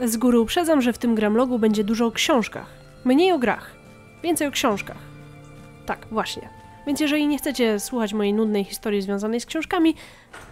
Z góry uprzedzam, że w tym gramlogu będzie dużo o książkach. Mniej o grach, więcej o książkach. Tak, właśnie. Więc jeżeli nie chcecie słuchać mojej nudnej historii związanej z książkami,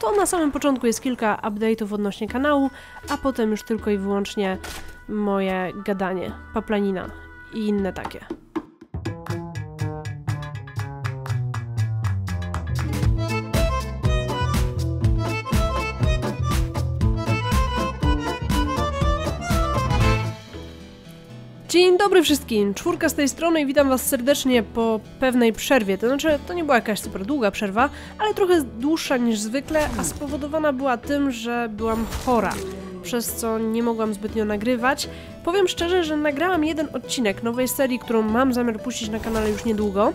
to na samym początku jest kilka update'ów odnośnie kanału, a potem już tylko i wyłącznie moje gadanie, paplanina i inne takie. Dzień dobry wszystkim, czwórka z tej strony i witam was serdecznie po pewnej przerwie. To znaczy, to nie była jakaś super długa przerwa, ale trochę dłuższa niż zwykle, a spowodowana była tym, że byłam chora, przez co nie mogłam zbytnio nagrywać. Powiem szczerze, że nagrałam jeden odcinek nowej serii, którą mam zamiar puścić na kanale już niedługo.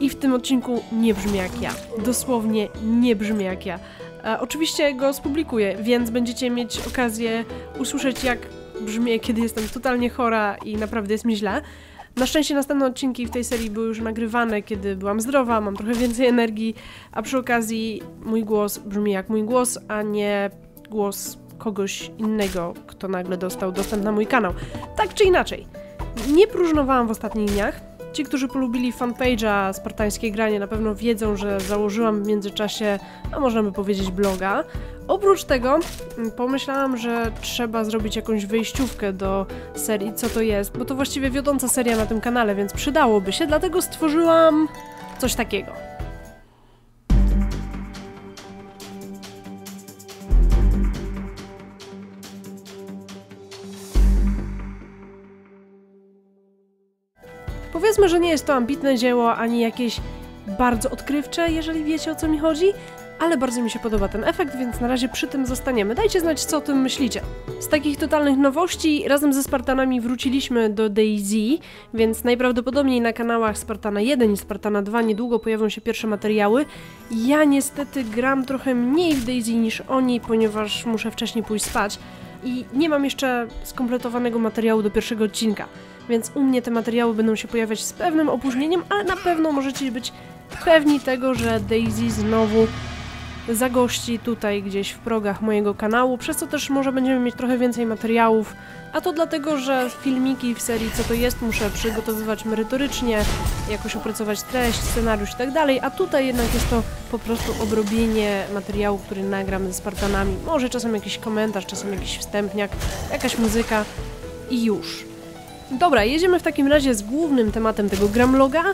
I w tym odcinku nie brzmi jak ja. Dosłownie nie brzmi jak ja. E, oczywiście go spublikuję, więc będziecie mieć okazję usłyszeć, jak brzmię, kiedy jestem totalnie chora i naprawdę jest mi źle. Na szczęście następne odcinki w tej serii były już nagrywane, kiedy byłam zdrowa, mam trochę więcej energii, a przy okazji mój głos brzmi jak mój głos, a nie głos kogoś innego, kto nagle dostał dostęp na mój kanał. Tak czy inaczej, nie próżnowałam w ostatnich dniach. Ci, którzy polubili fanpage'a Spartańskie Granie na pewno wiedzą, że założyłam w międzyczasie, a można by powiedzieć bloga. Oprócz tego mm, pomyślałam, że trzeba zrobić jakąś wyjściówkę do serii Co to jest, bo to właściwie wiodąca seria na tym kanale, więc przydałoby się, dlatego stworzyłam coś takiego. Powiedzmy, że nie jest to ambitne dzieło, ani jakieś bardzo odkrywcze, jeżeli wiecie o co mi chodzi, ale bardzo mi się podoba ten efekt, więc na razie przy tym zostaniemy. Dajcie znać, co o tym myślicie. Z takich totalnych nowości razem ze Spartanami wróciliśmy do DayZ, więc najprawdopodobniej na kanałach Spartana 1 i Spartana 2 niedługo pojawią się pierwsze materiały. Ja niestety gram trochę mniej w DayZ niż oni, ponieważ muszę wcześniej pójść spać i nie mam jeszcze skompletowanego materiału do pierwszego odcinka więc u mnie te materiały będą się pojawiać z pewnym opóźnieniem, ale na pewno możecie być pewni tego, że Daisy znowu zagości tutaj gdzieś w progach mojego kanału, przez co też może będziemy mieć trochę więcej materiałów, a to dlatego, że filmiki w serii Co to jest muszę przygotowywać merytorycznie, jakoś opracować treść, scenariusz i tak dalej, a tutaj jednak jest to po prostu obrobienie materiału, który nagram ze Spartanami. Może czasem jakiś komentarz, czasem jakiś wstępniak, jakaś muzyka i już. Dobra, jedziemy w takim razie z głównym tematem tego gramloga,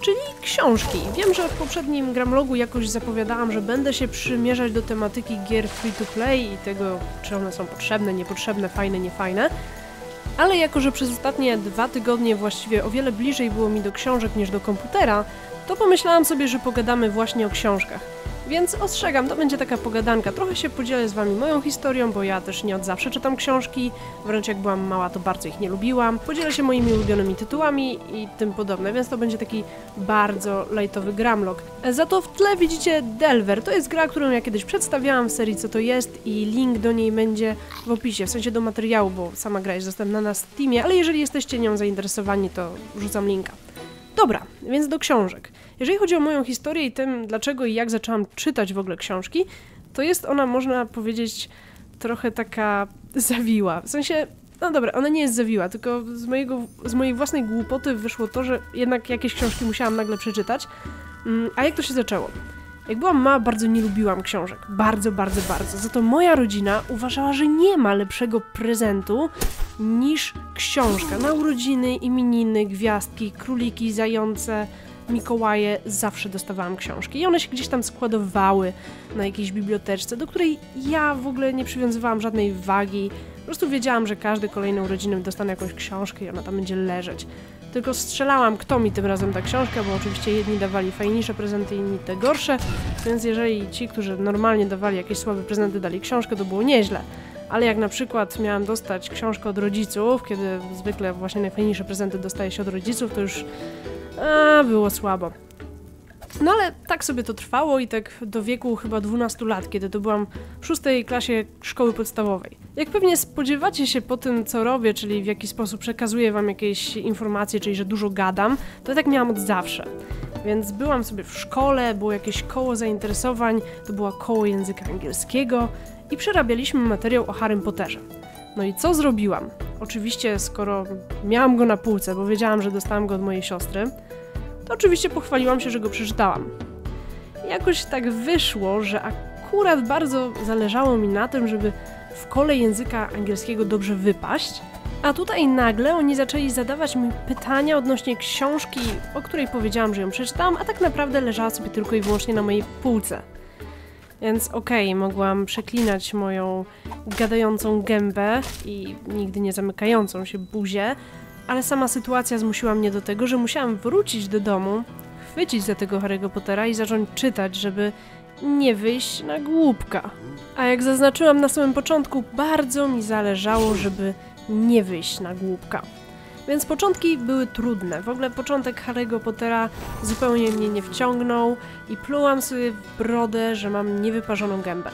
czyli książki. Wiem, że w poprzednim gramlogu jakoś zapowiadałam, że będę się przymierzać do tematyki gier free to play i tego, czy one są potrzebne, niepotrzebne, fajne, niefajne. Ale jako, że przez ostatnie dwa tygodnie właściwie o wiele bliżej było mi do książek niż do komputera, to pomyślałam sobie, że pogadamy właśnie o książkach. Więc ostrzegam, to będzie taka pogadanka. Trochę się podzielę z wami moją historią, bo ja też nie od zawsze czytam książki. Wręcz jak byłam mała, to bardzo ich nie lubiłam. Podzielę się moimi ulubionymi tytułami i tym podobne, więc to będzie taki bardzo lightowy gramlog. Za to w tle widzicie Delver. To jest gra, którą ja kiedyś przedstawiałam w serii Co to jest i link do niej będzie w opisie, w sensie do materiału, bo sama gra jest dostępna na Steamie, ale jeżeli jesteście nią zainteresowani, to rzucam linka. Dobra, więc do książek. Jeżeli chodzi o moją historię i tym, dlaczego i jak zaczęłam czytać w ogóle książki, to jest ona, można powiedzieć, trochę taka zawiła. W sensie, no dobra, ona nie jest zawiła, tylko z, mojego, z mojej własnej głupoty wyszło to, że jednak jakieś książki musiałam nagle przeczytać. Mm, a jak to się zaczęło? Jak byłam mała, bardzo nie lubiłam książek. Bardzo, bardzo, bardzo. Za to moja rodzina uważała, że nie ma lepszego prezentu niż książka. Na urodziny, imieniny, gwiazdki, króliki, zające, Mikołaje zawsze dostawałam książki i one się gdzieś tam składowały na jakiejś biblioteczce, do której ja w ogóle nie przywiązywałam żadnej wagi. Po prostu wiedziałam, że każdy kolejny urodziny dostanę jakąś książkę i ona tam będzie leżeć. Tylko strzelałam, kto mi tym razem ta książka, bo oczywiście jedni dawali fajniejsze prezenty, inni te gorsze, więc jeżeli ci, którzy normalnie dawali jakieś słabe prezenty, dali książkę, to było nieźle. Ale jak na przykład miałam dostać książkę od rodziców, kiedy zwykle właśnie najfajniejsze prezenty dostaje się od rodziców, to już a, było słabo. No ale tak sobie to trwało i tak do wieku chyba 12 lat, kiedy to byłam w szóstej klasie szkoły podstawowej. Jak pewnie spodziewacie się po tym, co robię, czyli w jaki sposób przekazuję wam jakieś informacje, czyli że dużo gadam, to tak miałam od zawsze. Więc byłam sobie w szkole, było jakieś koło zainteresowań, to było koło języka angielskiego i przerabialiśmy materiał o Harrym Potterze. No i co zrobiłam? Oczywiście, skoro miałam go na półce, bo wiedziałam, że dostałam go od mojej siostry, oczywiście pochwaliłam się, że go przeczytałam. Jakoś tak wyszło, że akurat bardzo zależało mi na tym, żeby w kole języka angielskiego dobrze wypaść, a tutaj nagle oni zaczęli zadawać mi pytania odnośnie książki, o której powiedziałam, że ją przeczytałam, a tak naprawdę leżała sobie tylko i wyłącznie na mojej półce. Więc okej, okay, mogłam przeklinać moją gadającą gębę i nigdy nie zamykającą się buzię, ale sama sytuacja zmusiła mnie do tego, że musiałam wrócić do domu, chwycić za tego Harry'ego Pottera i zacząć czytać, żeby nie wyjść na głupka. A jak zaznaczyłam na samym początku, bardzo mi zależało, żeby nie wyjść na głupka. Więc początki były trudne. W ogóle początek Harry'ego Pottera zupełnie mnie nie wciągnął i plułam sobie w brodę, że mam niewyparzoną gębę.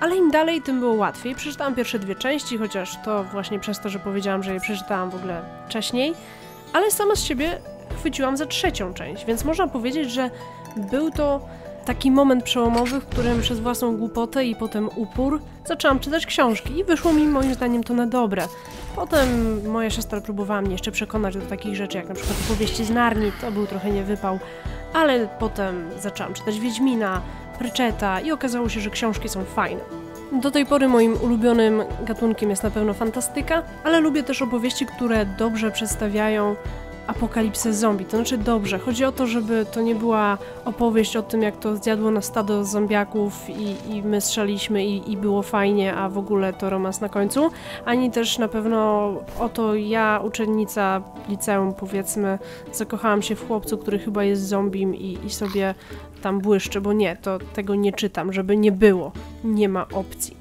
Ale im dalej, tym było łatwiej. Przeczytałam pierwsze dwie części, chociaż to właśnie przez to, że powiedziałam, że je przeczytałam w ogóle wcześniej, ale sama z siebie chwyciłam za trzecią część, więc można powiedzieć, że był to taki moment przełomowy, w którym przez własną głupotę i potem upór zaczęłam czytać książki i wyszło mi moim zdaniem to na dobre. Potem moja siostra próbowała mnie jeszcze przekonać do takich rzeczy, jak na przykład powieści z Narni, to był trochę niewypał, ale potem zaczęłam czytać Wiedźmina, Prycheta i okazało się, że książki są fajne. Do tej pory moim ulubionym gatunkiem jest na pewno fantastyka, ale lubię też opowieści, które dobrze przedstawiają apokalipsę zombie. To znaczy dobrze, chodzi o to, żeby to nie była opowieść o tym, jak to zjadło na stado zombiaków i, i my strzeliśmy i, i było fajnie, a w ogóle to romans na końcu, ani też na pewno o to ja, uczennica liceum powiedzmy, zakochałam się w chłopcu, który chyba jest zombiem i, i sobie tam błyszczy, bo nie, to tego nie czytam, żeby nie było, nie ma opcji.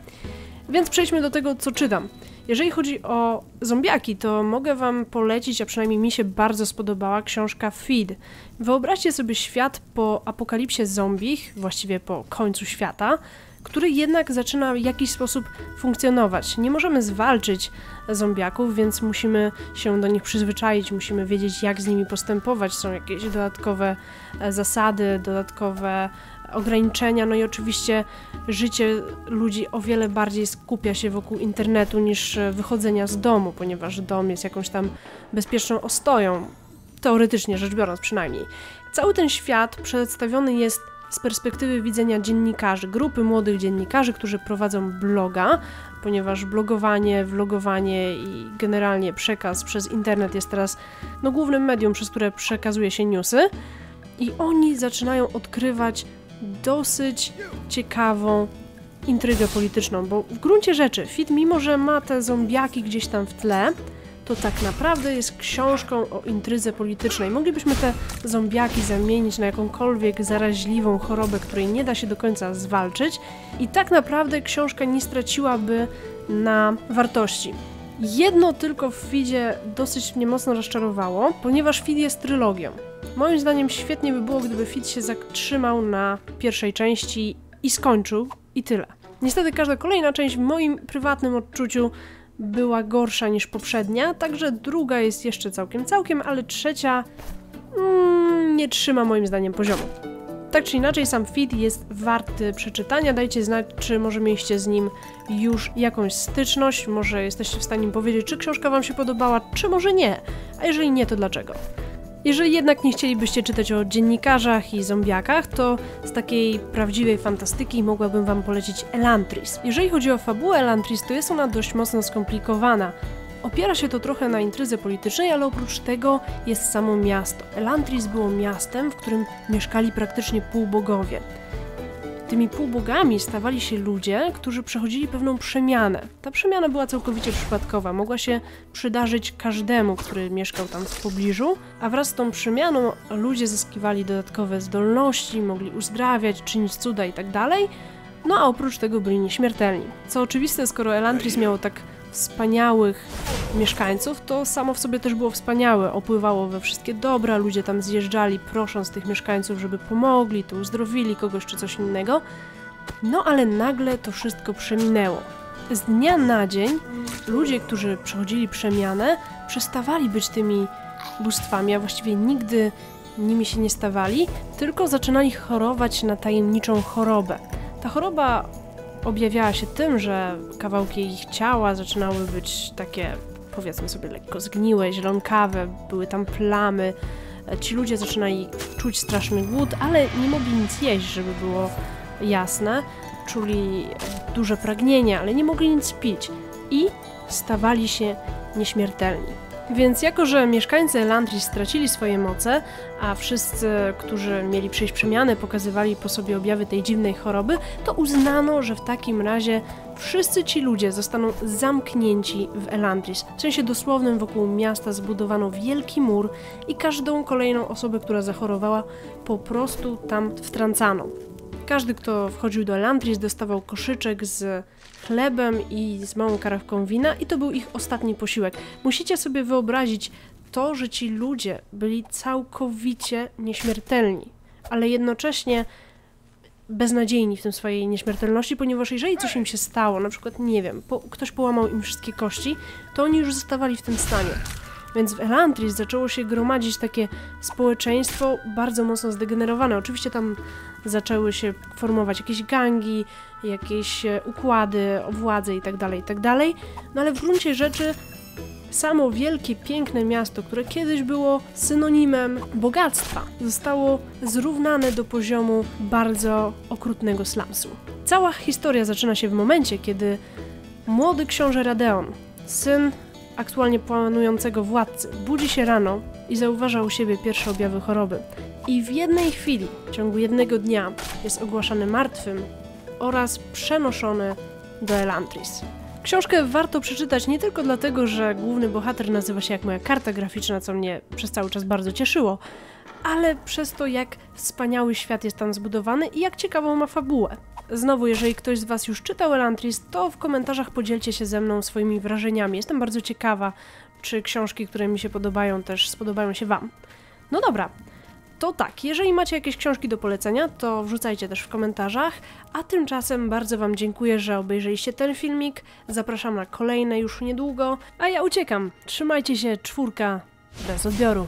Więc przejdźmy do tego, co czytam. Jeżeli chodzi o zombiaki, to mogę Wam polecić, a przynajmniej mi się bardzo spodobała książka Feed. Wyobraźcie sobie świat po apokalipsie zombich, właściwie po końcu świata, który jednak zaczyna w jakiś sposób funkcjonować. Nie możemy zwalczyć zombiaków, więc musimy się do nich przyzwyczaić, musimy wiedzieć, jak z nimi postępować. Są jakieś dodatkowe e, zasady, dodatkowe ograniczenia, no i oczywiście życie ludzi o wiele bardziej skupia się wokół internetu niż e, wychodzenia z domu, ponieważ dom jest jakąś tam bezpieczną ostoją, teoretycznie rzecz biorąc przynajmniej. Cały ten świat przedstawiony jest z perspektywy widzenia dziennikarzy, grupy młodych dziennikarzy, którzy prowadzą bloga, ponieważ blogowanie, vlogowanie i generalnie przekaz przez internet jest teraz no, głównym medium, przez które przekazuje się newsy. I oni zaczynają odkrywać dosyć ciekawą intrygę polityczną, bo w gruncie rzeczy Fit, mimo że ma te zombiaki gdzieś tam w tle, to tak naprawdę jest książką o intrydze politycznej. Moglibyśmy te zombiaki zamienić na jakąkolwiek zaraźliwą chorobę, której nie da się do końca zwalczyć i tak naprawdę książka nie straciłaby na wartości. Jedno tylko w Fidzie dosyć mnie mocno rozczarowało, ponieważ Fid jest trylogią. Moim zdaniem świetnie by było, gdyby Fid się zatrzymał na pierwszej części i skończył i tyle. Niestety każda kolejna część w moim prywatnym odczuciu była gorsza niż poprzednia, także druga jest jeszcze całkiem całkiem, ale trzecia mm, nie trzyma moim zdaniem poziomu. Tak czy inaczej, sam feed jest warty przeczytania. Dajcie znać, czy może mieliście z nim już jakąś styczność, może jesteście w stanie powiedzieć, czy książka Wam się podobała, czy może nie. A jeżeli nie, to dlaczego? Jeżeli jednak nie chcielibyście czytać o dziennikarzach i zombiakach, to z takiej prawdziwej fantastyki mogłabym Wam polecić Elantris. Jeżeli chodzi o fabułę Elantris, to jest ona dość mocno skomplikowana. Opiera się to trochę na intryze politycznej, ale oprócz tego jest samo miasto. Elantris było miastem, w którym mieszkali praktycznie półbogowie. Tymi półbogami stawali się ludzie, którzy przechodzili pewną przemianę. Ta przemiana była całkowicie przypadkowa, mogła się przydarzyć każdemu, który mieszkał tam w pobliżu, a wraz z tą przemianą ludzie zyskiwali dodatkowe zdolności, mogli uzdrawiać, czynić cuda itd. Tak no a oprócz tego byli nieśmiertelni. Co oczywiste, skoro Elantris miało tak wspaniałych mieszkańców, to samo w sobie też było wspaniałe. Opływało we wszystkie dobra, ludzie tam zjeżdżali, prosząc tych mieszkańców, żeby pomogli, to uzdrowili kogoś czy coś innego. No ale nagle to wszystko przeminęło. Z dnia na dzień ludzie, którzy przechodzili przemianę, przestawali być tymi bóstwami, a właściwie nigdy nimi się nie stawali, tylko zaczynali chorować na tajemniczą chorobę. Ta choroba objawiała się tym, że kawałki ich ciała zaczynały być takie, powiedzmy sobie, lekko zgniłe, zielonkawe, były tam plamy. Ci ludzie zaczynali czuć straszny głód, ale nie mogli nic jeść, żeby było jasne. Czuli duże pragnienie, ale nie mogli nic pić i stawali się nieśmiertelni. Więc jako, że mieszkańcy Elantris stracili swoje moce, a wszyscy, którzy mieli przejść przemianę, pokazywali po sobie objawy tej dziwnej choroby, to uznano, że w takim razie wszyscy ci ludzie zostaną zamknięci w Elantris. W sensie dosłownym wokół miasta zbudowano wielki mur i każdą kolejną osobę, która zachorowała, po prostu tam wtrącano. Każdy, kto wchodził do Elantris, dostawał koszyczek z chlebem i z małą karafką wina, i to był ich ostatni posiłek. Musicie sobie wyobrazić to, że ci ludzie byli całkowicie nieśmiertelni, ale jednocześnie beznadziejni w tym swojej nieśmiertelności, ponieważ jeżeli coś im się stało, na przykład, nie wiem, po, ktoś połamał im wszystkie kości, to oni już zostawali w tym stanie. Więc w Elantris zaczęło się gromadzić takie społeczeństwo bardzo mocno zdegenerowane. Oczywiście tam zaczęły się formować jakieś gangi, jakieś e, układy o władzę itd., tak itd., tak no ale w gruncie rzeczy samo wielkie, piękne miasto, które kiedyś było synonimem bogactwa, zostało zrównane do poziomu bardzo okrutnego slumsu. Cała historia zaczyna się w momencie, kiedy młody książę Radeon, syn aktualnie planującego władcy, budzi się rano i zauważa u siebie pierwsze objawy choroby. I w jednej chwili, w ciągu jednego dnia, jest ogłaszany martwym oraz przenoszony do Elantris. Książkę warto przeczytać nie tylko dlatego, że główny bohater nazywa się jak moja karta graficzna, co mnie przez cały czas bardzo cieszyło, ale przez to, jak wspaniały świat jest tam zbudowany i jak ciekawą ma fabułę. Znowu, jeżeli ktoś z Was już czytał Elantris, to w komentarzach podzielcie się ze mną swoimi wrażeniami. Jestem bardzo ciekawa, czy książki, które mi się podobają, też spodobają się Wam. No dobra, to tak, jeżeli macie jakieś książki do polecenia, to wrzucajcie też w komentarzach, a tymczasem bardzo Wam dziękuję, że obejrzeliście ten filmik, zapraszam na kolejne już niedługo, a ja uciekam. Trzymajcie się, czwórka, bez odbioru.